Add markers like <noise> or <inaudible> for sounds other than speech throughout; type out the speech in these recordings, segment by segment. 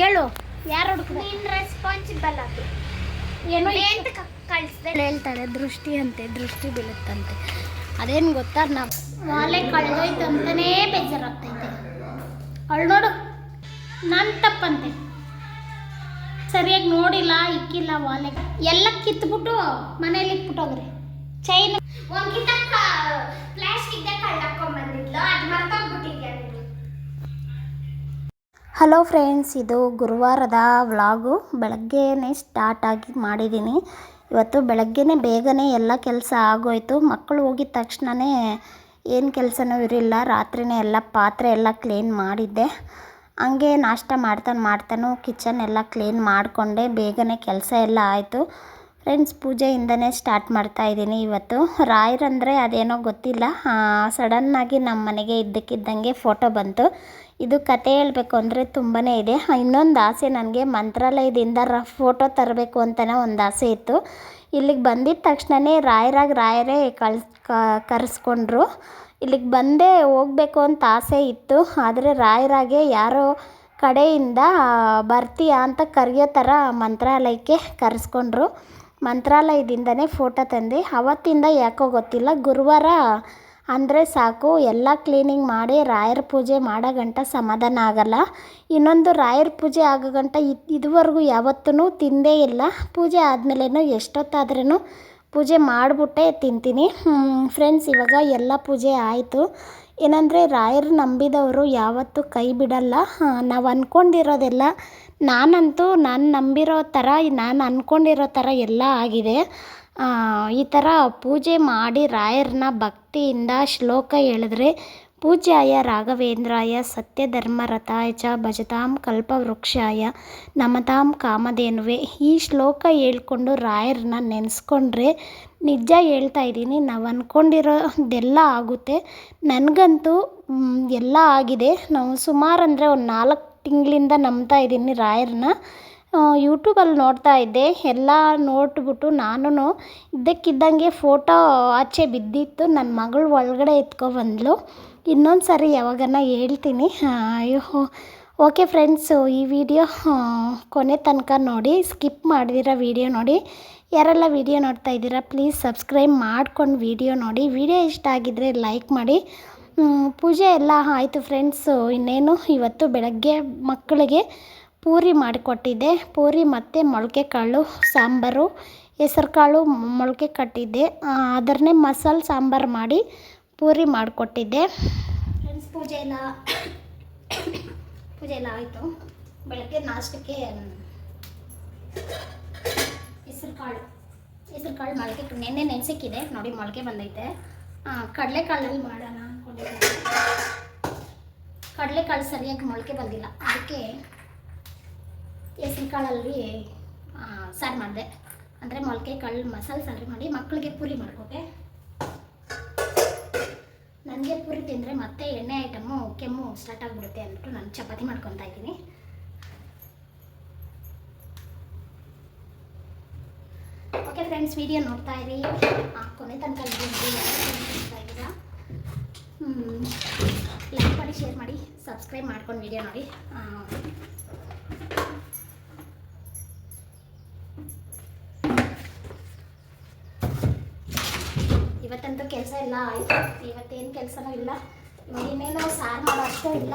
ಹೇಳು. ಯಾರು ನೀನ್ ರೆಸ್ಪಾನ್ಸಿಬಲ್ ಅದು. ಏನು ಅಂತ ಕಳಿಸ್ದೆ. ಹೇಳ್ತಾಳೆ ದೃಷ್ಟಿ ಅಂತೆ ದೃಷ್ಟಿ ಬೀಳುತ್ತಂತೆ. ಅದೇನು ಗೊತ್ತಾ? ನಾವು ವಾಲೆ ಕಳೆದೋಯ್ತು ಅಂತಲೇ ಬೇಜಾರಾಗ್ತೈತೆ. ಅವಳು ನೋಡು ನನ್ನ ತಪ್ಪಂತೆ. ಸರಿಯಾಗಿ ನೋಡಿಲ್ಲ ಇಕ್ಕಿಲ್ಲ ವಾಲೆ. ಎಲ್ಲ ಕಿತ್ಬಿಟ್ಟು ಮನೇಲಿ ಇಟ್ಬಿಟ್ಟೋಗ್ರಿ. ಚೈನ್ ಒಂದು ಪ್ಲಾಸ್ಟಿಕ್ ಕಳ್ಳಾಕೊಂಡ್ ಬಂದಿದ್ಲು ಅದು ಮರ್ತೋಗ್ಬಿಟ್ಟಿದ್ಯಾ ನೀನು ಹಲೋ ಫ್ರೆಂಡ್ಸ್, ಇದು ಗುರುವಾರದ ವ್ಲಾಗು. ಬೆಳಗ್ಗೆನೇ ಸ್ಟಾರ್ಟ್ ಆಗಿ ಮಾಡಿದ್ದೀನಿ ಇವತ್ತು ಬೆಳಗ್ಗೆನೇ ಬೇಗನೆ ಎಲ್ಲ ಕೆಲಸ ಆಗೋಯ್ತು. ಮಕ್ಕಳು ಹೋಗಿದ ತಕ್ಷಣವೇ ಏನು ಕೆಲಸನೂ ಇರಲಿಲ್ಲ. ರಾತ್ರಿನೇ ಎಲ್ಲ ಪಾತ್ರೆ ಎಲ್ಲ ಕ್ಲೀನ್ ಮಾಡಿದ್ದೆ. ಹಂಗೆ ನಾಷ್ಟ ಮಾಡ್ತಾನೆ ಮಾಡ್ತಾನು ಕಿಚನ್ ಎಲ್ಲ ಕ್ಲೀನ್ ಮಾಡಿಕೊಂಡೆ. ಬೇಗನೆ ಕೆಲಸ ಎಲ್ಲ ಆಯಿತು. ಫ್ರೆಂಡ್ಸ್, ಪೂಜೆಯಿಂದನೇ ಸ್ಟಾರ್ಟ್ ಮಾಡ್ತಾ ಇದ್ದೀನಿ ಇವತ್ತು. ರಾಯರಂದರೆ ಅದೇನೋ ಗೊತ್ತಿಲ್ಲ. ಸಡನ್ನಾಗಿ ನಮ್ಮ ಮನೆಗೆ ಇದ್ದಕ್ಕಿದ್ದಂಗೆ ಫೋಟೋ ಬಂತು. ಇದು ಕತೆ ಹೇಳಬೇಕು ಅಂದರೆ ತುಂಬಾ ಇದೆ. ಇನ್ನೊಂದು ಆಸೆ ನನಗೆ ಮಂತ್ರಾಲಯದಿಂದ ರ ಫೋಟೋ ತರಬೇಕು ಅಂತಲೇ ಒಂದು ಆಸೆ ಇತ್ತು. ಇಲ್ಲಿಗೆ ಬಂದಿದ್ದ ತಕ್ಷಣವೇ ರಾಯರಾಗಿ ರಾಯರೇ ಕಳ್ಸ್ ಕರೆಸ್ಕೊಂಡ್ರು. ಇಲ್ಲಿಗೆ ಬಂದೇ ಹೋಗ್ಬೇಕು ಅಂತ ಆಸೆ ಇತ್ತು. ಆದರೆ ರಾಯರಾಗೆ ಯಾರೋ ಕಡೆಯಿಂದ ಬರ್ತೀಯಾ ಅಂತ ಕರೆಯೋ ಥರ ಮಂತ್ರಾಲಯಕ್ಕೆ ಕರೆಸ್ಕೊಂಡ್ರು. ಮಂತ್ರಾಲಯದಿಂದನೇ ಫೋಟೋ ತಂದೆ. ಅವತ್ತಿಂದ ಯಾಕೋ ಗೊತ್ತಿಲ್ಲ. ಗುರುವಾರ ಅಂದರೆ ಸಾಕು, ಎಲ್ಲ ಕ್ಲೀನಿಂಗ್ ಮಾಡಿ ರಾಯರ ಪೂಜೆ ಮಾಡೋ ಗಂಟ ಸಮಾಧಾನ ಆಗಲ್ಲ. ಇನ್ನೊಂದು ರಾಯರ ಪೂಜೆ ಆಗೋ ಗಂಟ ಇದು, ಇದುವರೆಗೂ ಯಾವತ್ತೂ ತಿಂದೇ ಇಲ್ಲ. ಪೂಜೆ ಆದಮೇಲೇನು ಎಷ್ಟೊತ್ತಾದ್ರೂ ಪೂಜೆ ಮಾಡಿಬಿಟ್ಟೆ ತಿಂತೀನಿ. ಫ್ರೆಂಡ್ಸ್ ಇವಾಗ ಎಲ್ಲ ಪೂಜೆ ಆಯಿತು. ಏನಂದರೆ ರಾಯರು ನಂಬಿದವರು ಯಾವತ್ತೂ ಕೈ ಬಿಡಲ್ಲ. ನಾವು ಅಂದ್ಕೊಂಡಿರೋದೆಲ್ಲ ನಾನಂತೂ ನಾನು ನಂಬಿರೋ ಥರ ನಾನು ಅಂದ್ಕೊಂಡಿರೋ ಥರ ಎಲ್ಲ ಆಗಿದೆ. ಈ ಥರ ಪೂಜೆ ಮಾಡಿ ರಾಯರನ್ನ ಭಕ್ತಿಯಿಂದ ಶ್ಲೋಕ ಹೇಳಿದ್ರೆ, ಪೂಜ್ಯಾಯ ರಾಘವೇಂದ್ರಾಯ ಸತ್ಯಧರ್ಮರಥಾಯ ಚ ಭಜತಾಂ ಕಲ್ಪವೃಕ್ಷಾಯ ನಮತಾಂ ಕಾಮಧೇನುವೆ. ಈ ಶ್ಲೋಕ ಹೇಳ್ಕೊಂಡು ರಾಯರನ್ನ ನೆನೆಸ್ಕೊಂಡ್ರೆ, ನಿಜ ಹೇಳ್ತಾ ಇದ್ದೀನಿ, ನಾವು ಅಂದ್ಕೊಂಡಿರೋದೆಲ್ಲ ಆಗುತ್ತೆ. ನನಗಂತೂ ಎಲ್ಲ ಆಗಿದೆ. ನಾವು ಸುಮಾರು ಅಂದರೆ ಒಂದು ನಾಲ್ಕು ತಿಂಗಳಿಂದ ನಂಬ್ತಾ ಇದ್ದೀನಿ ರಾಯರನ್ನ. ಯೂಟ್ಯೂಬಲ್ಲಿ ನೋಡ್ತಾ ಇದ್ದೆ. ಎಲ್ಲ ನೋಡ್ಬಿಟ್ಟು ನಾನು ಇದ್ದಕ್ಕಿದ್ದಂಗೆ ಫೋಟೋ ಆಚೆ ಬಿದ್ದಿತ್ತು. ನನ್ನ ಮಗಳು ಒಳಗಡೆ ಎತ್ಕೊಬಂದ್ಲು ಇನ್ನೊಂದು ಸಾರಿ ಯಾವಾಗನ ಹೇಳ್ತೀನಿ. ಅಯ್ಯೋ. ಓಕೆ ಫ್ರೆಂಡ್ಸು ಈ ವಿಡಿಯೋ ಕೊನೆ ತನಕ ನೋಡಿ. ಸ್ಕಿಪ್ ಮಾಡಿದಿರ ವಿಡಿಯೋ ನೋಡಿ. ಯಾರೆಲ್ಲ ವಿಡಿಯೋ ನೋಡ್ತಾ ಇದ್ದೀರಾ ಪ್ಲೀಸ್ ಸಬ್ಸ್ಕ್ರೈಬ್ ಮಾಡ್ಕೊಂಡು ವಿಡಿಯೋ ನೋಡಿ. ವಿಡಿಯೋ ಇಷ್ಟ ಆಗಿದ್ದರೆ ಲೈಕ್ ಮಾಡಿ. ಪೂಜೆ ಎಲ್ಲ ಆಯಿತು ಫ್ರೆಂಡ್ಸು ಇನ್ನೇನು ಇವತ್ತು ಬೆಳಗ್ಗೆ ಮಕ್ಕಳಿಗೆ ಪೂರಿ ಮಾಡಿಕೊಟ್ಟಿದ್ದೆ. ಪೂರಿ ಮತ್ತು ಮೊಳಕೆ ಕಾಳು ಸಾಂಬಾರು ಹೆಸರು ಕಾಳು ಮೊಳಕೆ ಕಟ್ಟಿದ್ದೆ. ಅದರನ್ನೇ ಮಸಾಲೆ ಸಾಂಬಾರು ಮಾಡಿ ಪೂರಿ ಮಾಡಿಕೊಟ್ಟಿದ್ದೆ. ಫ್ರೆಂಡ್ಸ್ ಪೂಜೆ ಎಲ್ಲ ಪೂಜೆ ಎಲ್ಲ ಆಯಿತು. ಬೆಳಗ್ಗೆ ನಾಷ್ಟಕ್ಕೆ ಹೆಸರು ಕಾಳು ಹೆಸರು ಕಾಳು ಮೊಳಕೆ ನೆನ್ನೆ ನೆನೆಸಿಕ್ಕಿದೆ. ನೋಡಿ, ಮೊಳಕೆ ಬಂದೈತೆ. ಕಡಲೆಕಾಳಲ್ಲಿ ಮಾಡೋಣ ಕಡಲೆ ಕಡಲೆಕಾಳು ಸರಿಯಾಗಿ ಮೊಳಕೆ ಬಂದಿಲ್ಲ. ಅದಕ್ಕೆ ಹೆಸರು ಕಾಳಲ್ಲಿ ಸಾರು ಮಾಡಿದೆ. ಅಂದರೆ ಮೊಳಕೆ ಕಾಳು ಮಸಾಲೆ ಸಾರು ಮಾಡಿ ಮಕ್ಕಳಿಗೆ ಪೂರಿ ಮಾಡಿಕೊಟ್ಟೆ. ನನಗೆ ಪೂರಿ ತಿಂದರೆ ಮತ್ತೆ ಎಣ್ಣೆ ಐಟಮು ಕೆಮ್ಮು ಸ್ಟಾರ್ಟ್ ಆಗಿಬಿಡುತ್ತೆ ಅಂದ್ಬಿಟ್ಟು ನಾನು ಚಪಾತಿ ಮಾಡ್ಕೊತಾ ಇದ್ದೀನಿ. ಓಕೆ ಫ್ರೆಂಡ್ಸ್ ವಿಡಿಯೋ ನೋಡ್ತಾ ಇರಿ. ಕೊನೆ ತನಕ ಲೈಕ್ ಮಾಡಿ ಶೇರ್ ಮಾಡಿ ಸಬ್ಸ್ಕ್ರೈಬ್ ಮಾಡ್ಕೊಂಡು ವಿಡಿಯೋ ನೋಡಿ ಆ, ಇವತ್ತಂತೂ ಕೆಲಸ ಎಲ್ಲ ಆಯಿತು. ಇವತ್ತೇನು ಕೆಲಸನೂ ಇಲ್ಲ. ಇನ್ನೇನು ಸಾರು ಮಾಡೋ ಅಷ್ಟೇ ಇಲ್ಲ.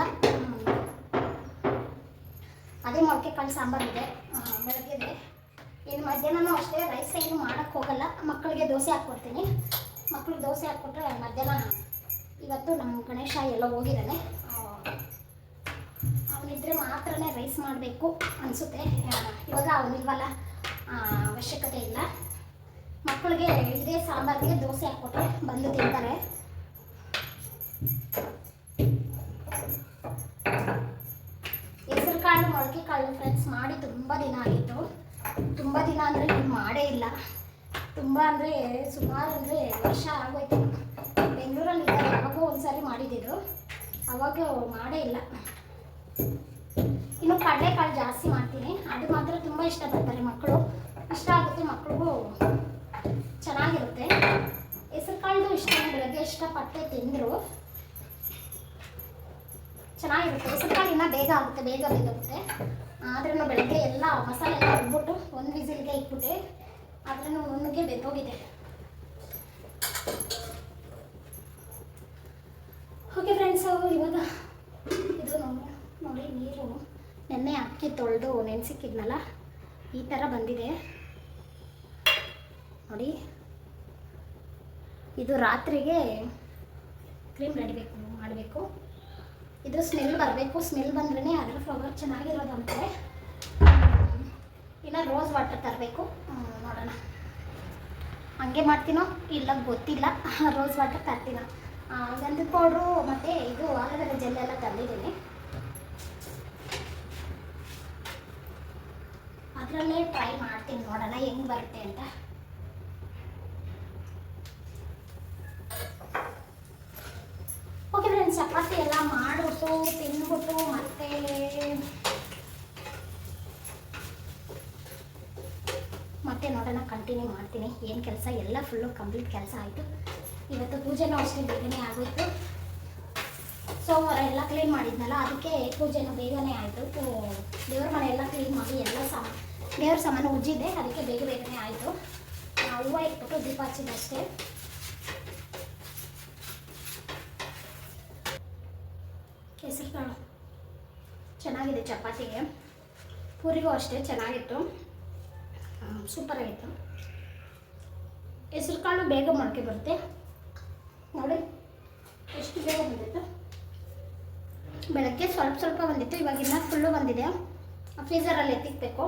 ಅದೇ ಮೊಳಕೆ ಕಾಳು ಸಾಂಬಾರು ಇದೆ. ಬೆಳಗ್ಗೆ ಇನ್ನು ಮಧ್ಯಾಹ್ನನೂ ಅಷ್ಟೇ ರೈಸ್ ಏನು ಮಾಡೋಕ್ಕೆ ಹೋಗಲ್ಲ. ಮಕ್ಕಳಿಗೆ ದೋಸೆ ಹಾಕ್ಕೊಡ್ತೀನಿ. ಮಕ್ಕಳು ದೋಸೆ ಹಾಕ್ಕೊಟ್ರೆ ಮಧ್ಯಾಹ್ನ ಇವತ್ತು ನಮ್ಮ ಗಣೇಶ ಎಲ್ಲ ಹೋಗಿದ್ದಾನೆ. ಅವನಿದ್ರೆ ಮಾತ್ರನೇ ರೈಸ್ ಮಾಡಬೇಕು ಅನಿಸುತ್ತೆ. ಇವಾಗ ಅವನಿಲ್ವಲ್ಲ. ಅವಶ್ಯಕತೆ ಇಲ್ಲ. ಮಕ್ಕಳಿಗೆ ಇದೇ ಸಾಂಬಾರಿಗೆ ದೋಸೆ ಹಾಕ್ಕೊಟ್ರೆ ಬಂದು ತಿಂತಾರೆ. ಹೆಸರು ಕಾಳು, ಮೊಳಕೆ ಕಾಳು ಫ್ರೆಂಡ್ಸ್ ಮಾಡಿ ತುಂಬ ದಿನ ಆಗಿತ್ತು ತುಂಬ ದಿನ ಅಂದರೆ ಮಾಡೇ ಇಲ್ಲ. ತುಂಬ ಅಂದರೆ ಸುಮಾರು ಅಂದರೆ ವರ್ಷ ಆಗೋಯ್ತು. ಬೆಂಗಳೂರಲ್ಲಿ ಯಾವಾಗೋ ಒಂದ್ಸರಿ ಮಾಡಿದ್ದಿದ್ರು ಅವಾಗ ಮಾಡೇ ಇಲ್ಲ. ಇನ್ನು ಕಡಲೆಕಾಳು ಜಾಸ್ತಿ ಮಾಡ್ತೀನಿ. ಅದು ಮಾತ್ರ ತುಂಬ ಇಷ್ಟಪಡ್ತಾರೆ ಮಕ್ಕಳು. ಇಷ್ಟ ಆಗುತ್ತೆ ಮಕ್ಕಳಿಗೂ ಚೆನ್ನಾಗಿರುತ್ತೆ. ಹೆಸರು ಕಾಳು ಇಷ್ಟ ಬೆಳಗ್ಗೆ ಇಷ್ಟಪಟ್ಟೆ ತಿಂದರು. ಚೆನ್ನಾಗಿರುತ್ತೆ. ಹೆಸರು ಕಾಳು ಇನ್ನೂ ಬೇಗ ಆಗುತ್ತೆ, ಬೇಗ ಬೇಗುತ್ತೆ ಆದ್ರೂ ಬೆಳಗ್ಗೆ ಎಲ್ಲ ಮಸಾಲೆ ಎಲ್ಲ ರುಬ್ಬಿಟ್ಟು ಒಂದು ವಿಸಿಲ್ಗೆ ಇಟ್ಬಿಟ್ಟೆ ಆದ್ರೂ ನುಣ್ಣಗೆ ಬೆಂದೋಗಿದೆ. ಓಕೆ ಫ್ರೆಂಡ್ಸು ಇವಾಗ ಇದು ನೋಡಿ ನೋಡಿ ನೀರು. ನೆನ್ನೆ ಅಕ್ಕಿ ತೊಳೆದು ನೆನೆಸಿಕ್ಕಿದ್ನಲ್ಲ ಈ ಥರ ಬಂದಿದೆ. ನೋಡಿ. ಇದು ರಾತ್ರಿಗೆ ಕ್ರೀಮ್ ರೆಡಿಬೇಕು ಮಾಡಬೇಕು. ಇದು ಸ್ಮೆಲ್ ಬರಬೇಕು. ಸ್ಮೆಲ್ ಬಂದ್ರೇ ಅದರ ಫ್ಲವರ್ ಚೆನ್ನಾಗಿರೋದು ಇನ್ನು ರೋಸ್ ವಾಟರ್ ತರಬೇಕು. ನೋಡೋಣ. ಹಂಗೆ ಮಾಡ್ತೀನೋ ಇಲ್ಲ ಗೊತ್ತಿಲ್ಲ. <laughs> Rose water ತರ್ತೀನ. ಗಂಧದ ಪೌಡ್ರು ಮತ್ತು ಇದು ಆಲೂಗಡ್ಡೆ ಜೆಲ್ ಎಲ್ಲ ತಂದಿದ್ದೀನಿ. ಅದರಲ್ಲೇ ಟ್ರೈ ಮಾಡ್ತೀನಿ ನೋಡೋಣ ಹೆಂಗೆ ಬರುತ್ತೆ ಅಂತ ಓಕೆ ಫ್ರೆಂಡ್ಸ್ ಚಪಾತಿ ಎಲ್ಲ ಮಾಡಿಬಿಟ್ಟು ತಿಂದ್ಬಿಟ್ಟು ಮತ್ತೆ ಮತ್ತೆ ನೋಡೋಣ ಕಂಟಿನ್ಯೂ ಮಾಡ್ತೀನಿ. ಏನು ಕೆಲಸ? ಎಲ್ಲ ಫುಲ್ಲು ಕಂಪ್ಲೀಟ್ ಕೆಲಸ ಆಯಿತು. ಇವತ್ತು ಪೂಜೆನೂ ಅಷ್ಟೇ ಬೇಗನೆ ಆಗೋಯ್ತು. ಸೋಮವಾರ ಎಲ್ಲ ಕ್ಲೀನ್ ಮಾಡಿದ್ನಲ್ಲ, ಅದಕ್ಕೆ ಪೂಜೆನೂ ಬೇಗನೆ ಆಯಿತು. ದೇವ್ರ ಮನೆ ಎಲ್ಲ ಕ್ಲೀನ್ ಮಾಡಿ, ಎಲ್ಲ ಸಾಮ, ದೇವ್ರ ಸಾಮಾನು ಉಜ್ಜಿದೆ ಅದಕ್ಕೆ ಬೇಗ ಬೇಗನೆ ಆಯಿತು. ಹೂವು ಇಟ್ಬಿಟ್ಟು ದೀಪ ಹಚ್ಚಿದಷ್ಟೇ ಹೆಸರು ಕಾಳು ಚೆನ್ನಾಗಿದೆ ಚಪಾತಿಗೆ. ಪೂರಿಗೂ ಅಷ್ಟೇ ಚೆನ್ನಾಗಿತ್ತು. ಸೂಪರ್ ಆಗಿತ್ತು. ಹೆಸರು ಕಾಳು ಬೇಗ ಮೊಳಕೆ ಬರುತ್ತೆ. ನೋಡಿ, ಎಷ್ಟು ಬೇಗ ಬಂದಿತ್ತು. ಬೆಳಗ್ಗೆ ಸ್ವಲ್ಪ ಸ್ವಲ್ಪ ಬಂದಿತ್ತು, ಇವಾಗ ಇನ್ನೂ ಫುಲ್ಲು ಬಂದಿದೆ. ಫ್ರೀಸರಲ್ಲಿ ಎತ್ತಿಕ್ಬೇಕು.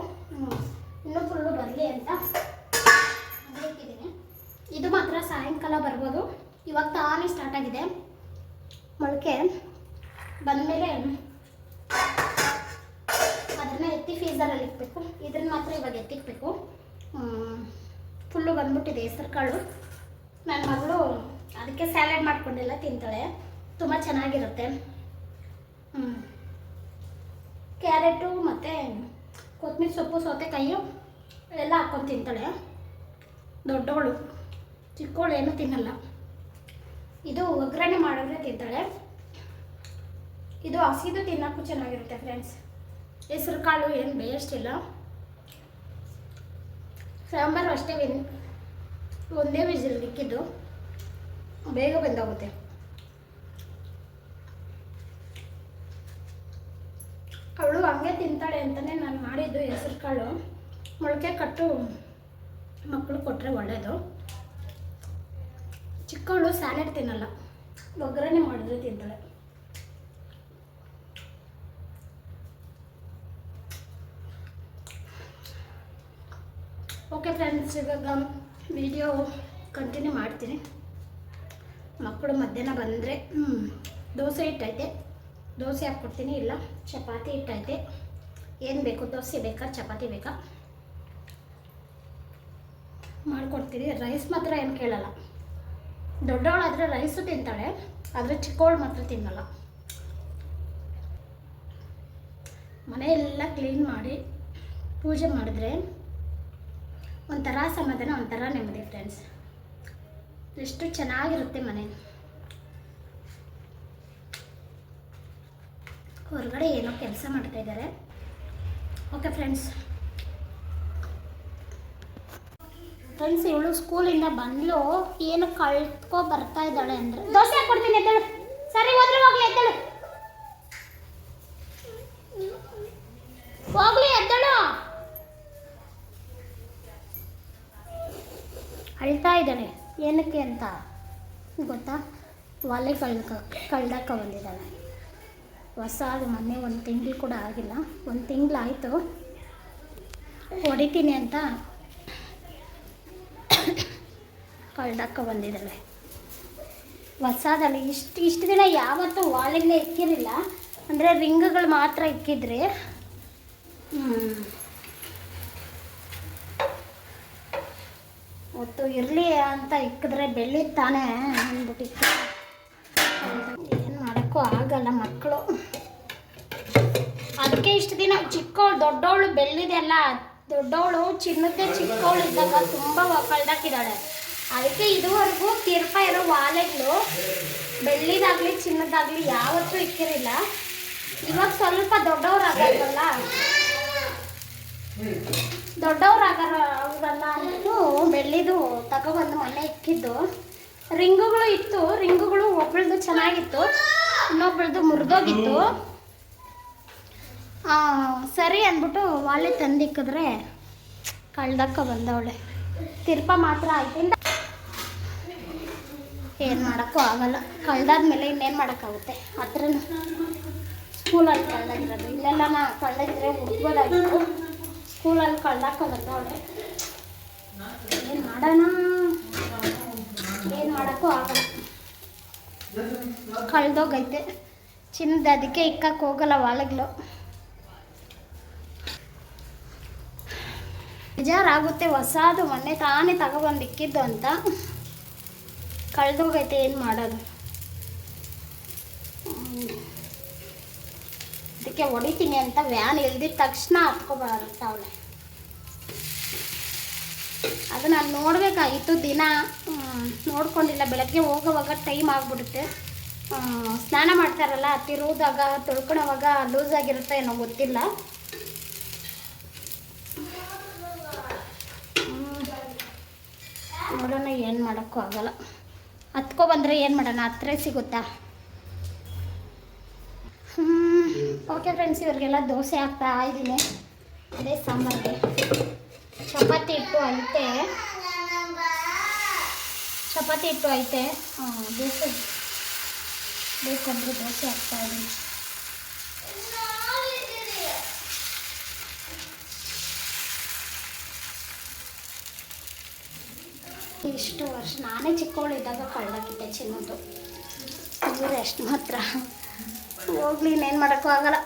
ಇನ್ನೂ ಫುಲ್ಲು ಬರಲಿ ಅಂತ ಇಟ್ಟಿದ್ದೀನಿ ಇದು ಮಾತ್ರ ಸಾಯಂಕಾಲ ಬರ್ಬೋದು. ಇವಾಗ ತಾನೇ ಸ್ಟಾರ್ಟ್ ಆಗಿದೆ. ಮೊಳಕೆ ಬಂದಮೇಲೆ ಎತ್ತಿ ಫೀಸರಲ್ಲಿ ಇಕ್ಬೇಕು. ಇದನ್ನು ಮಾತ್ರ ಇವಾಗ ಎತ್ತಿಕ್ಬೇಕು. ಫುಲ್ಲು ಬಂದ್ಬಿಟ್ಟಿದೆ ಹೆಸರು ಕಾಳು. ನನ್ನ ಮಗಳು ಅದಕ್ಕೆ ಸ್ಯಾಲೆಡ್ ಮಾಡ್ಕೊಂಡೆಲ್ಲ, ತಿಂತಾಳೆ. ತುಂಬ ಚೆನ್ನಾಗಿರುತ್ತೆ. ಕ್ಯಾರೆಟು ಮತ್ತು ಕೊತ್ತಂಬರಿ ಸೊಪ್ಪು, ಸೌತೆಕಾಯಿ ಎಲ್ಲ ಹಾಕ್ಕೊಂಡು ತಿಂತಾಳೆ. ದೊಡ್ಡವಳು. ಚಿಕ್ಕವಳು ಏನೂ ತಿನ್ನಲ್ಲ. ಇದು ಒಗ್ಗರಣೆ ಮಾಡಿದ್ರೆ ತಿಂತಾಳೆ. ಇದು ಹಸಿದು ತಿನ್ನೋಕ್ಕೂ ಚೆನ್ನಾಗಿರುತ್ತೆ ಫ್ರೆಂಡ್ಸ್ ಹೆಸರು ಕಾಳು ಏನು ಬೇಯಷ್ಟಿಲ್ಲ. ಸಾಂಬಾರು ಅಷ್ಟೇ ಒಂದೇ ವಿಸಿಲ್ ಇಕ್ಕಿದ್ದು ಬೇಗ ಬೆಂದೋಗುತ್ತೆ. ಅವಳು ಹಂಗೆ ತಿಂತಾಳೆ ಅಂತಲೇ ನಾನು ಮಾಡಿದ್ದು ಹೆಸರು ಕಾಳು. ಮೊಳಕೆ ಕಟ್ಟು ಮಕ್ಕಳು ಕೊಟ್ಟರೆ ಒಳ್ಳೆಯದು ಚಿಕ್ಕವಳು ಸ್ಯಾಲೆಡ್ ತಿನ್ನಲ್ಲ. ಒಗ್ಗರಣೆ ಮಾಡಿದ್ರೆ ತಿಂತಾಳೆ. ಓಕೆ ಫ್ರೆಂಡ್ಸ್ ಇವಾಗ ವಿಡಿಯೋ ಕಂಟಿನ್ಯೂ ಮಾಡ್ತೀನಿ. ಮಕ್ಕಳು ಮಧ್ಯಾಹ್ನ ಬಂದರೆ ದೋಸೆ ಹಿಟ್ಟೈತೆ. ದೋಸೆ ಹಾಕ್ಕೊಡ್ತೀನಿ, ಇಲ್ಲ, ಚಪಾತಿ ಹಿಟ್ಟೈತೆ. ಏನು ಬೇಕು, ದೋಸೆ ಬೇಕಾ, ಚಪಾತಿ ಬೇಕಾ? ಮಾಡಿಕೊಡ್ತೀನಿ. ರೈಸ್ ಮಾತ್ರ ಏನು ಕೇಳಲ್ಲ. ದೊಡ್ಡವಳಾದರೆ ರೈಸು ತಿಂತಾಳೆ, ಆದರೆ ಚಿಕ್ಕವಳು ಮಾತ್ರ ತಿನ್ನಲ್ಲ. ಮನೆಯೆಲ್ಲ ಕ್ಲೀನ್ ಮಾಡಿ ಪೂಜೆ ಮಾಡಿದ್ರೆ ಒಂಥರ ಸಮಾಧಾನ, ಒಂಥರ ನೆಮ್ಮದಿ ಫ್ರೆಂಡ್ಸ್ ಎಷ್ಟು ಚೆನ್ನಾಗಿರುತ್ತೆ ಮನೆ. ಹೊರಗಡೆ ಏನೋ ಕೆಲಸ ಮಾಡ್ತಾ ಇದ್ದಾರೆ ಓಕೆ ಫ್ರೆಂಡ್ಸ್ ಫ್ರೆಂಡ್ಸ್ ಇವಳು ಸ್ಕೂಲಿಂದ ಬಂದ್ಲು. ಏನು ಕಳ್ಕೊ ಬರ್ತಾ ಇದ್ದಾಳೆ ಅಂದ್ರೆ ದೋಸೆ ಕೊಡ್ತೀನಿ ಎದ್ದಳು. ಸರಿ, ಹೋದ್ರೆ ಹೋಗ್ಲಿ, ಎದ್ದಳು. ಹೋಗ್ಲಿ, ಎದ್ದೇಳು. ಅಳ್ತಾ ಇದ್ದಾನೆ. ಏನಕ್ಕೆ ಅಂತ ಗೊತ್ತಾ? ಒಲೆ ಕಳ್ಕ, ಕಳ್ದಕ್ಕೆ ಬಂದಿದ್ದಾಳೆ. ಹೊಸ ಮೊನ್ನೆ ಒಂದು ತಿಂಗಳು ಕೂಡ ಆಗಿಲ್ಲ. ಒಂದು ತಿಂಗಳಾಯಿತು ಹೊಡಿತೀನಿ ಅಂತ ಕಳ್ದಕ್ಕ ಬಂದಿದ್ದಾಳೆ. ಹೊಸದಲ್ಲಿ ಇಷ್ಟು ಇಷ್ಟು ದಿನ ಯಾವತ್ತೂ ವಾಲಿಂದ ಇಕ್ಕಿರಲಿಲ್ಲ. ಅಂದರೆ ರಿಂಗ್ಗಳು ಮಾತ್ರ ಇಕ್ಕಿದ್ರಿ ಒತ್ತು ಇರಲಿ ಅಂತ ಇಕ್ಕಿದ್ರೆ ಬೆಳ್ಳಿ ತಾನೇ ಅಂದ್ಬಿಟ್ಟಿತ್ತು. ಏನು ಮಾಡೋಕ್ಕೂ ಆಗಲ್ಲ ಮಕ್ಕಳು. ಅದಕ್ಕೆ ಇಷ್ಟು ದಿನ ಚಿಕ್ಕವಳು ದೊಡ್ಡವಳು ಬೆಳ್ಳಿದೆಲ್ಲ ದೊಡ್ಡವಳು ಚಿನ್ನದ್ದೇ ಚಿಕ್ಕವಳು ಇದ್ದಾಗ ತುಂಬ ಒಕ್ಕಳ್ದಾಕಿದ್ದಾಳೆ ಅದಕ್ಕೆ ಇದುವರೆಗೂ ತೀರ್ಪ ಇರೋ ವಾಲೆಗಳು ಬೆಳ್ಳಿದಾಗಲಿ ಚಿನ್ನದಾಗಲಿ ಯಾವತ್ತೂ ಇಕ್ಕಿರಲಿಲ್ಲ. ಇವಾಗ ಸ್ವಲ್ಪ ದೊಡ್ಡವ್ರು ಆಗಲ್ವಲ್ಲ ದೊಡ್ಡವ್ರಾಗಾರ ಅವರಲ್ಲ ಅಂದ್ಬಿಟ್ಟು ಬೆಳ್ಳಿದು ತಗೊಬಂದು ಮೊನ್ನೆ ಇಕ್ಕಿದ್ದು. ರಿಂಗುಗಳು ಇತ್ತು, ರಿಂಗುಗಳು ಒಬ್ಬಳದು ಚೆನ್ನಾಗಿತ್ತು ಇನ್ನೊಬ್ಬಳದು ಮುರಿದೋಗಿತ್ತು. ಸರಿ ಅಂದ್ಬಿಟ್ಟು ವಾಲೆ ತಂದಿಕ್ಕಿದ್ರೆ ಕಳ್ದಕ್ಕ ಬಂದವಳೆ. ತಿರ್ಪ ಮಾತ್ರ ಆಯ್ತಿಂದ ಏನು ಮಾಡೋಕ್ಕೂ ಆಗಲ್ಲ. ಕಳ್ದಾದ್ಮೇಲೆ ಇನ್ನೇನು ಮಾಡೋಕ್ಕಾಗುತ್ತೆ? ಹತ್ರ ಸ್ಕೂಲಲ್ಲಿ ಕಳ್ದಾಗಿರೋದು ಇಲ್ಲೆಲ್ಲ ನಾ ಕಳ್ದಿದ್ರೆ ಹುಡ್ಬೋದಾಗಿತ್ತು ಸ್ಕೂಲಲ್ಲಿ ಕಳ್ದಾಕ ಬಂದವಳೆ ಏನು ಮಾಡೋಣ? ಏನು ಮಾಡೋಕ್ಕೂ ಆಗಲ್ಲ. ಕಳ್ದೋಗೈತೆ. ಚಿನ್ನದ ಅದಕ್ಕೆ ಇಕ್ಕಕ್ಕೆ ಹೋಗಲ್ಲ ಒಳಗ್ಲು ಬೇಜಾರಾಗುತ್ತೆ, ಹೊಸಾದು ಮೊನ್ನೆ ತಾನೇ ತಗೊಬಂದು ಇಕ್ಕಿದ್ದು ಅಂತ. ಕಳೆದೋಗೈತೆ, ಏನು ಮಾಡೋದು? ಅದಕ್ಕೆ ಹೊಡಿತೀನಿ ಅಂತ ವ್ಯಾನ್ ಇಲ್ದಿದ ತಕ್ಷಣ ಹತ್ಕೊಬರ್ತಾವಳೆ ಅದು ನಾನು ನೋಡಬೇಕಾಗಿತ್ತು ದಿನ. ನೋಡ್ಕೊಂಡಿಲ್ಲ. ಬೆಳಗ್ಗೆ ಹೋಗೋವಾಗ ಟೈಮ್ ಆಗಿಬಿಡುತ್ತೆ. ಸ್ನಾನ ಮಾಡ್ತಾರಲ್ಲ, ತಿರುವುದಾಗ ತೊಳ್ಕೊಳೋವಾಗ ಲೂಸ್ ಆಗಿರುತ್ತೆ ಏನೋ ಗೊತ್ತಿಲ್ಲ. ನೋಡೋಣ ಏನು ಮಾಡೋಕ್ಕೂ ಆಗಲ್ಲ. ಹತ್ಕೊ ಬಂದರೆ ಏನು ಮಾಡೋಣ? ಹತ್ರ ಸಿಗುತ್ತಾ? ಓಕೆ ಫ್ರೆಂಡ್ಸ್ ಇವ್ರಿಗೆಲ್ಲ ದೋಸೆ ಹಾಕ್ತಾ ಇದ್ದೀನಿ ಅದೇ ಸಾಂಬಾರಿಗೆ. ಚಪಾತಿ ಹಿಟ್ಟು ಐತೆ ಚಪಾತಿ ಹಿಟ್ಟು ಐತೆ ದೋಸೆ. ಬೇಕಂದ್ರೆ ದೋಸೆ ಹಾಕ್ತಾ ಇದ್ದೀನಿ ಇಷ್ಟು ವರ್ಷ ನಾನೇ ಚಿಕ್ಕವಳಿದ್ದಾಗ ಕಳ್ಳಕ್ಕಿದ್ದೆ ಚಿನ್ನದ್ದು ಅಂದರೆ ಎಷ್ಟು ಮಾತ್ರ. ಹೋಗ್ಲಿ, ಇನ್ನೇನು ಮಾಡೋಕ್ಕೂ ಆಗಲ್ಲ.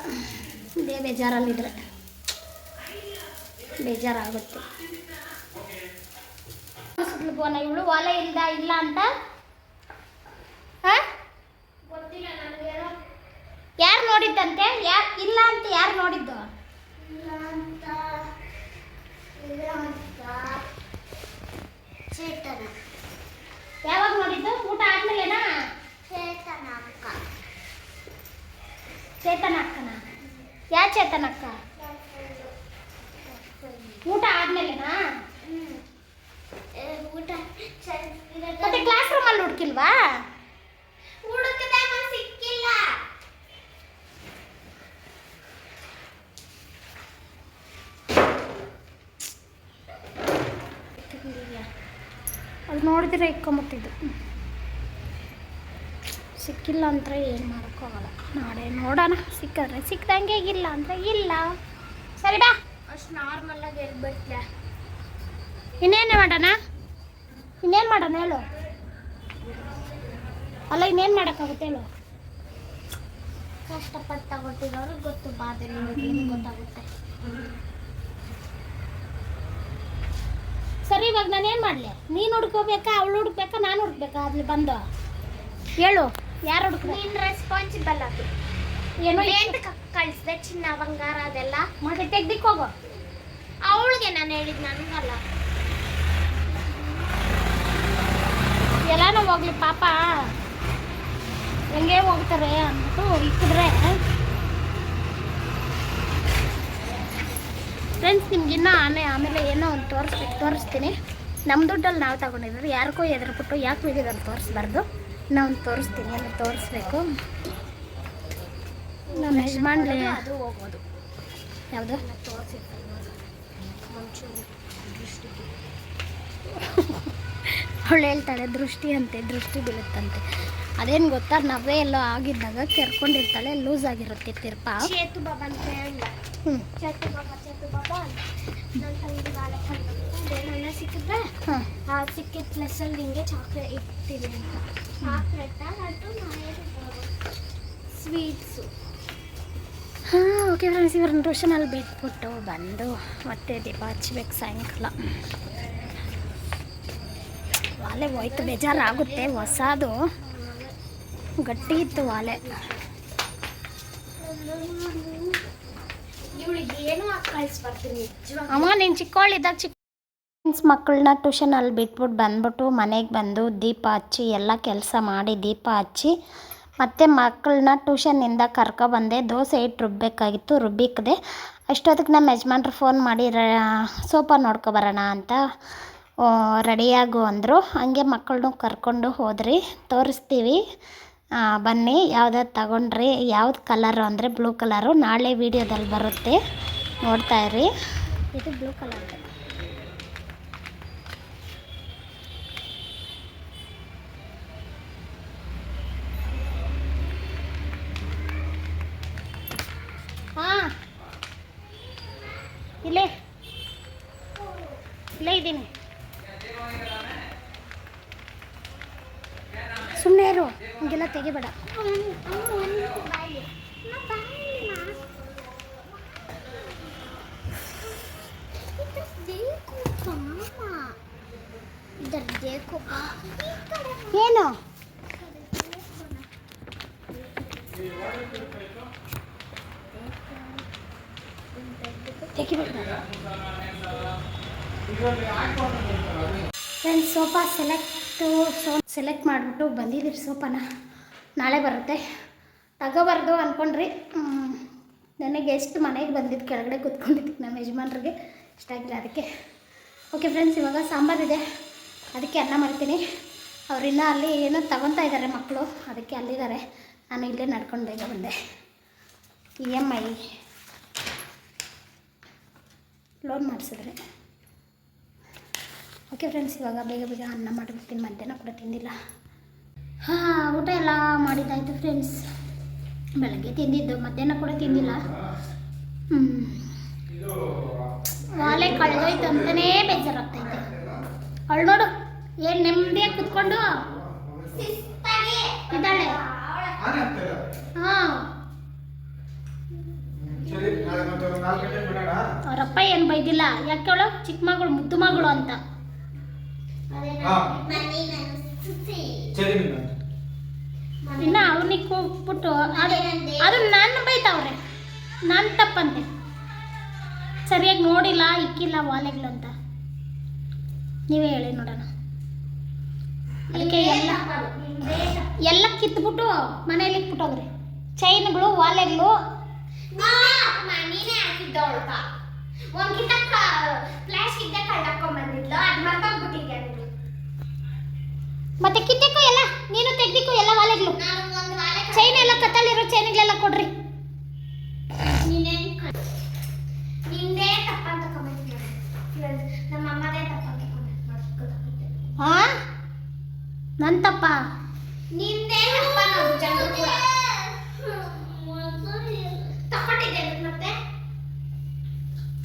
ಇದೇ ಬೇಜಾರಲ್ಲಿದ್ರೆ. ಬೇಜಾರಾಗುತ್ತೆ. ಇವಳು ಒಲೆ ಇಲ್ದ ಇಲ್ಲ ಅಂತ? ಯಾರು ನೋಡಿದ್ದಂತೆ? ಯಾರು ಇಲ್ಲ ಅಂತ ಯಾರು ನೋಡಿದ್ದು? ಯಾವಾಗ ನೋಡಿದ್ದು? ಊಟ ಆದ್ಮೇಲೆನಾ ಚೇತನ ಅಕ್ಕ ಚೇತನ ಅಕ್ಕನ ಯಾ ಚೇತನ ಅಕ್ಕ ಊಟ ಆದ್ಮೇಲೆನಾ? ಊಟ ಮತ್ತೆ ಕ್ಲಾಸ್ ರೂಮಲ್ಲಿ ಹುಡುಕಿಲ್ವಾ? ಸಿಕ್ಕಿಲ್ಲ ಅದು ನೋಡಿದ್ರೆ ಇಕ್ಕೊಂಬಿಟ್ಟಿದ್ದು ಸಿಕ್ಕಿಲ್ಲ ಅಂದರೆ ಏನು ಮಾಡೋಕ್ಕಾಗಲ್ಲ ನಾಳೆ ನೋಡೋಣ. ಸಿಕ್ಕಿದ್ರೆ ಸಿಕ್ಕಿದಂಗೆ ಇಲ್ಲ ಅಂದರೆ ಇಲ್ಲ. ಸರಿ ಬಾ. ಅಷ್ಟು ನಾರ್ಮಲ್ ಆಗಿ ಹೇಳ್ಬಿಟ್ಲೆ. ಇನ್ನೇನು ಮಾಡೋಣ? ಇನ್ನೇನು ಮಾಡೋಣ ಹೇಳು? ಅಲ್ಲ ಇನ್ನೇನು ಮಾಡೋಕ್ಕಾಗುತ್ತೆ ಹೇಳು? ಕಷ್ಟಪಟ್ಟು ತಗೊಟ್ಟಿರೋರು ಗೊತ್ತು ಬಾಧೆ ಗೊತ್ತಾಗುತ್ತೆ. ಸರಿ ಇವಾಗ ನಾನೇನು ಏನು ಮಾಡಲಿ? ನೀನು ಹುಡ್ಕೋಬೇಕಾ ಅವಳು ಹುಡ್ಕ್ಬೇಕಾ ನಾನು ಹುಡ್ಕ್ಬೇಕಾ? ಅಲ್ಲಿ ಬಂದು. ಹೇಳು. ಯಾರು ಹುಡುಕ್ಬೇಕು ನೀನ್ ರೆಸ್ಪಾನ್ಸಿಬಲ್ ಅದು. ಏನೋ ಲೇಟ್ ಕಳಿಸ್ದೆ ಚಿನ್ನ ಬಂಗಾರ ಅದೆಲ್ಲ. ಮತ್ತೆ ತೆಗ್ದಿಕ್ ಹೋಗು. ಅವಳಿಗೆ ನಾನು ಹೇಳಿದ್ ನನಗಲ್ಲ. ಎಲ್ಲಾನು ಹೋಗ್ಲಿ ಪಾಪ. ಹೆಂಗೆ ಹೋಗ್ತಾರೆ ಅಂದ್ಬಿಟ್ಟು ಇಕ್ಕಿದ್ರೆ ಫ್ರೆಂಡ್ಸ್ ನಿಮ್ಗಿನ್ನ ಆನೆ ಆಮೇಲೆ ಏನೋ ಒಂದು ತೋರಿಸ್ಬೇಕು ತೋರಿಸ್ತೀನಿ. ನಮ್ಮ ದುಡ್ಡಲ್ಲಿ ನಾವು ತಗೊಂಡಿದ್ರೆ ಯಾರಿಗೋ ಎದುರುಬಿಟ್ಟು ಯಾಕೆ ಬಿದ್ದಿದ್ದಾರೆ ತೋರಿಸ್ಬಾರ್ದು? ಒಂದು ತೋರಿಸ್ತೀನಿ ಎಲ್ಲ ತೋರಿಸ್ಬೇಕು. ನಮ್ಮ ಯಜಮಾನ್ಲಿ ಅದು ಹೋಗೋದು ಯಾವುದು? ಅವಳು ಹೇಳ್ತಾಳೆ ದೃಷ್ಟಿ ಅಂತೆ ದೃಷ್ಟಿ ಬೀಳುತ್ತಂತೆ. ಅದೇನು ಗೊತ್ತಾ ನಾವೇ ಎಲ್ಲೋ ಆಗಿದ್ದಾಗ ಕೆರ್ಕೊಂಡಿರ್ತಾಳೆ ಲೂಸ್ ಆಗಿರುತ್ತೆ ತಿರ್ಪ. ಹ್ಞೂ ಬಾಳೆ ಸಿಕ್ಕಿದ್ರೆ ಆ ಸಿಕ್ಕಿದ ಪ್ಲಸ್ಸಲ್ಲಿ ನಿಂಗೆ ಚಾಕ್ಲೇಟ್ ಇಟ್ಟಿದೆ ಅಂತ. ಚಾಕ್ಲೇಟ ಅದು ಸ್ವೀಟ್ಸು ಹಾಂ ಓಕೆ ಫ್ರೆಂಡ್ಸ್ ಇವ್ರನ್ನ ಟ್ಯೂಷನಲ್ಲಿ ಬಿಟ್ಬಿಟ್ಟು ಬಂದು ಮತ್ತೆ ದೀಪ ಹಚ್ಬೇಕು ಸಾಯಂಕಾಲ. ವಾಲೆ ಹೋಯ್ತು ಬೇಜಾರಾಗುತ್ತೆ ಹೊಸದು. ಗಟ್ಟಿ ಇತ್ತು ವಾಲೆ. ಅಮ್ಮ ನೀನು ಚಿಕ್ಕವಳಿದ್ದಾಗ ಚಿಕ್ಕ ಫ್ರೆಂಡ್ಸ್ ಮಕ್ಕಳನ್ನ ಟ್ಯೂಷನಲ್ಲಿ ಬಿಟ್ಬಿಟ್ಟು ಬಂದ್ಬಿಟ್ಟು ಮನೆಗೆ ಬಂದು ದೀಪ ಹಚ್ಚಿ ಎಲ್ಲ ಕೆಲಸ ಮಾಡಿ ದೀಪ ಹಚ್ಚಿ ಮತ್ತು ಮಕ್ಕಳನ್ನ ಟ್ಯೂಷನ್ನಿಂದ ಕರ್ಕೊಬಂದೆ ದೋಸೆ ಇಟ್ಟು ರುಬ್ಬಬೇಕಾಗಿತ್ತು ರುಬ್ಬಿಕ್ಕದೆ ಅಷ್ಟೊತ್ತಿಗೆ ನಮ್ಮ ಯಜಮಾನ್ರು ಫೋನ್ ಮಾಡಿ, ರ ಸೋಫಾ ನೋಡ್ಕೊಬರೋಣ ಅಂತ ರೆಡಿಯಾಗು ಅಂದರು. ಹಾಗೆ ಮಕ್ಕಳನ್ನೂ ಕರ್ಕೊಂಡು ಹೋದ್ರಿ, ತೋರಿಸ್ತೀವಿ. ಬನ್ನಿ ಯಾವ್ದಾದ್ರು ತಗೊಂಡ್ರಿ, ಯಾವ್ದು ಕಲರು ಅಂದರೆ ಬ್ಲೂ ಕಲರು ನಾಳೆ ವೀಡಿಯೋದಲ್ಲಿ ಬರುತ್ತೆ. ನೋಡ್ತಾ ಇದು blue colour friends sofa select so select ಮಾಡಿಬಿಟ್ಟು ಬಂದಿದ್ದೀರಿ ಸೋಫಾನ ನಾಳೆ ಬರುತ್ತೆ. ತಗೋಬಾರ್ದು ಅಂದ್ಕೊಂಡ್ರಿ. ನನಗೆ ಎಷ್ಟು ಮನೆಗೆ ಬಂದಿದ್ದು ಕೆಳಗಡೆ ಕೂತ್ಕೊಂಡಿದ್ದೀನಿ ನಮ್ಮ ಯಜಮಾನ್ರಿಗೆ ಇಷ್ಟ ಆಗಿಲ್ಲ ಅದಕ್ಕೆ. ಓಕೆ ಫ್ರೆಂಡ್ಸ್ ಇವಾಗ ಸಾಂಬಾರಿದೆ ಅದಕ್ಕೆ ಅನ್ನ ಮಾಡ್ತೀನಿ. ಅವರಿನ್ನ ಅಲ್ಲಿ ಏನೋ ತಗೊತಾ ಇದ್ದಾರೆ ಮಕ್ಕಳು. ಅದಕ್ಕೆ ಅಲ್ಲಿದ್ದಾರೆ. ನಾನು ಇಲ್ಲೇ ನಡ್ಕೊಂಡು ಬೇಗ ಬಂದೆ. ಇ ಎಂ ಐ ಲೋನ್ ಮಾಡಿಸಿದ್ರೆ. ಓಕೆ ಫ್ರೆಂಡ್ಸ್ ಇವಾಗ ಬೇಗ ಬೇಗ ಅನ್ನ ಮಾಡಿಬಿಡ್ತೀನಿ. ಮಧ್ಯಾಹ್ನ ಕೂಡ ತಿಂದಿಲ್ಲ. ಹಾಂ ಊಟ ಎಲ್ಲ ಮಾಡಿದ್ದಾಯಿತು ಫ್ರೆಂಡ್ಸ್ ಬೆಳಗ್ಗೆ ತಿಂದಿದ್ದು ಮಧ್ಯಾಹ್ನ ಕೂಡ ತಿಂದಿಲ್ಲ. ಹ್ಞೂ ವಾಲೆ ಕಳೆದೋಯ್ತು ಅಂತಲೇ ಬೇಜಾರಾಗ್ತೈತೆ. ಅವಳು ನೋಡು ಏನು ನೆಮ್ಮದಿಯಾಗಿ ಕುತ್ಕೊಂಡು? ಇದ್ದಾಳೆ. ಹಾಂ ಸರಿ ನಾಳೆ ಮತ್ತೆ ಒಂದು ನಾಲ್ಕು ಗಂಟೆಗೆ ಬಿಡೋಣ ಅವರಪ್ಪ ಏನು ಬೈದಿಲ್ಲ? ಯಾಕೆ ಅವಳು? ಚಿಕ್ಕ ಮಗಳು ಮುದ್ದು ಮಗಳು ಅಂತ. ಇನ್ನ ಅವನಿಗೆ ಕೂಗ್ಬಿಟ್ಟು ಅದು ಅದು ನನ್ನ ಬೈತಾವ್ರೆ. ನನ್ನ ತಪ್ಪಂತೆ. ಸರಿಯಾಗಿ ನೋಡಿಲ್ಲ ಇಕ್ಕಿಲ್ಲ ವಾಲೆಗಳು ಅಂತ. ನೀವೇ ಹೇಳಿ ನೋಡೋಣ. ಅದಕ್ಕೆ ಎಲ್ಲ ಎಲ್ಲ ಕಿತ್ಬಿಟ್ಟು ಮನೇಲಿ ಇಟ್ಬಿಟ್ಟೋಗ್ರಿ ಚೈನ್ಗಳು ವಾಲೆಗಳು ನೀನೇ ಹಾಕಿದ್ದವಳ್ಕ ಒಂದ್ ಕಿತ ಪ್ಲಾಸ್ಟಿಕ್ ಕಳ್ದಾಕೊಂಡ್ ಬಂದಿದ್ಲು ಅದ್ ಮರ್ತೋಗ್ಬಿಟ್ಟಿದ್ದೆ ಅದು ಮತ್ತೆ ಕಿತ್ತಕ್ಕೂ ಎಲ್ಲ ನೀನು ತೆಗ್ದಿಕ್ಕೂ ಎಲ್ಲ ವಾಲೆಗಳು ಚೈನ್ ಎಲ್ಲ ಕತ್ತಲ್ಲಿರೋ ಚೈನ್ಗಳೆಲ್ಲ ಕೊಡ್ರಿ ನಿಂದೇ ತಪ್ಪಂತ ನಮ್ಮ ಅಮ್ಮದೇ ತಪ್ಪಂತ ಹಾ ನನ್ನ ತಪ್ಪ ನಿಂದೇ ತಪ್ಪ ನೋಡು ಜನರು ಕೂಡ ಮತ್ತೆ?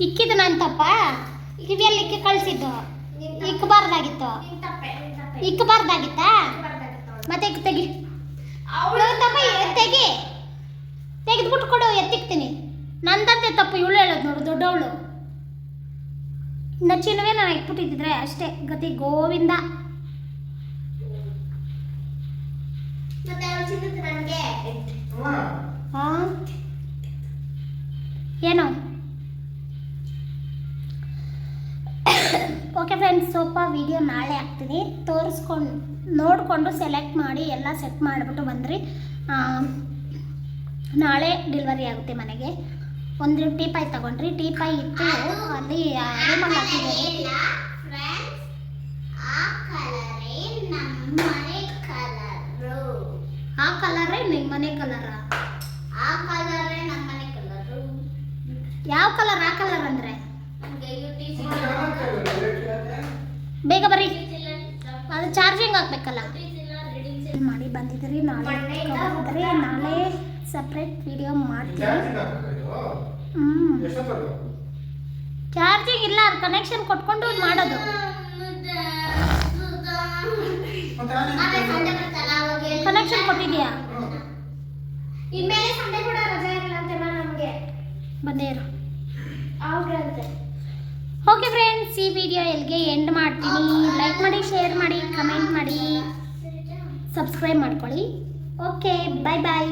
ಇಕ್ಕಿದ್ದು ನನ್ನ ತಪ್ಪ ಕಿವಿಯಲ್ಲಿ ಇಕ್ಕಿ ಕಳಿಸಿದ್ದು ಇಕ್ಕಬಾರ್ದಾಗಿತ್ತು ಇಕ್ಕಬಾರ್ದಾಗಿತ್ತಾ ಮತ್ತೆ ಇಕ್ ತೆಗಿ. ಅವಳು ತಪ್ಪ ತೆಗಿ. ತೆಗೆದ್ಬಿಟ್ಟು ಕೊಡು ಎತ್ತಿಕ್ತೀನಿ. ನಂದಂತೆ ತಪ್ಪು ಇವಳು ಹೇಳೋದು ನೋಡು ದೊಡ್ಡವಳು. ನಚ್ಚಿನವೇ ನಾನು ಇಟ್ಬಿಟ್ಟಿದ್ದಿದ್ರೆ ಅಷ್ಟೇ ಗತಿ ಗೋವಿಂದ ಮತ್ತೆ ಅವಳು ಚಿನ್ನದ ನನಗೆ ಅಮ್ಮ ಹಾ ಏನು? ಓಕೆ ಫ್ರೆಂಡ್ಸ್ ಸ್ವಲ್ಪ ವಿಡಿಯೋ ನಾಳೆ ಹಾಕ್ತೀನಿ ತೋರಿಸ್ಕೊಂಡು, ನೋಡಿಕೊಂಡು ಸೆಲೆಕ್ಟ್ ಮಾಡಿ ಎಲ್ಲ ಸೆಟ್ ಮಾಡಿಬಿಟ್ಟು ಬಂದ್ರಿ. ನಾಳೆ ಡೆಲಿವರಿ ಆಗುತ್ತೆ ಮನೆಗೆ. ಒಂದು ಟೀ ಪಾಯ್ ತಗೊಂಡ್ರಿ. ಟೀ ಪಾಯ್ ಇತ್ತು ಅಲ್ಲಿ, ಆ ಕಲರೇ ನಿಮ್ಮ ಮನೆ ಕಲರಾ ಆ? ಕಲರೇ ನಿಮ್ಮ ಮನೆ ಕಲರ ಆ ಕಲರೇ ನಮ್ಮ ಮನೆ ಕಲರು ಯಾವ ಕಲರ್ ಆ ಕಲರ್ ಅಂದ್ರೆ? ಬೇಗ ಬರ್ರಿ. ಅದು ಚಾರ್ಜಿಂಗ್ ಹಾಕ್ಬೇಕಲ್ಲ ಮಾಡಿ ಬಂದಿದ್ದೀರಿ ನಾಳೆ ಬಂದರೆ ನಾಳೆ ಸಪ್ರೇಟ್ ವಿಡಿಯೋ ಹಾಕ್ಬೇಕಾ ಹ್ಞೂ ಚಾರ್ಜಿಂಗ್ ಇಲ್ಲ ಅದು ಕನೆಕ್ಷನ್ ಕೊಟ್ಕೊಂಡು ಮಾಡೋದು. ಕನೆಕ್ಷನ್ ಕೊಟ್ಟಿದ್ಯಾ ಇನ್ಮೇಲೆ ಸಂಡೆ ಕೂಡ ರಜೆ ಇರಲ್ಲ ಅಂತೆಲ್ಲ ನಮಗೆ? ಬಂದೇ ಇರು. ಓಕೆ ಫ್ರೆಂಡ್ಸ್ ಈ ವಿಡಿಯೋ ಎಲ್ಲಿಗೆ ಎಂಡ್ ಮಾಡ್ತೀನಿ. ಲೈಕ್ ಮಾಡಿ ಶೇರ್ ಮಾಡಿ ಕಮೆಂಟ್ ಮಾಡಿ. ಸಬ್ಸ್ಕ್ರೈಬ್ ಮಾಡ್ಕೊಳ್ಳಿ. Okay bye bye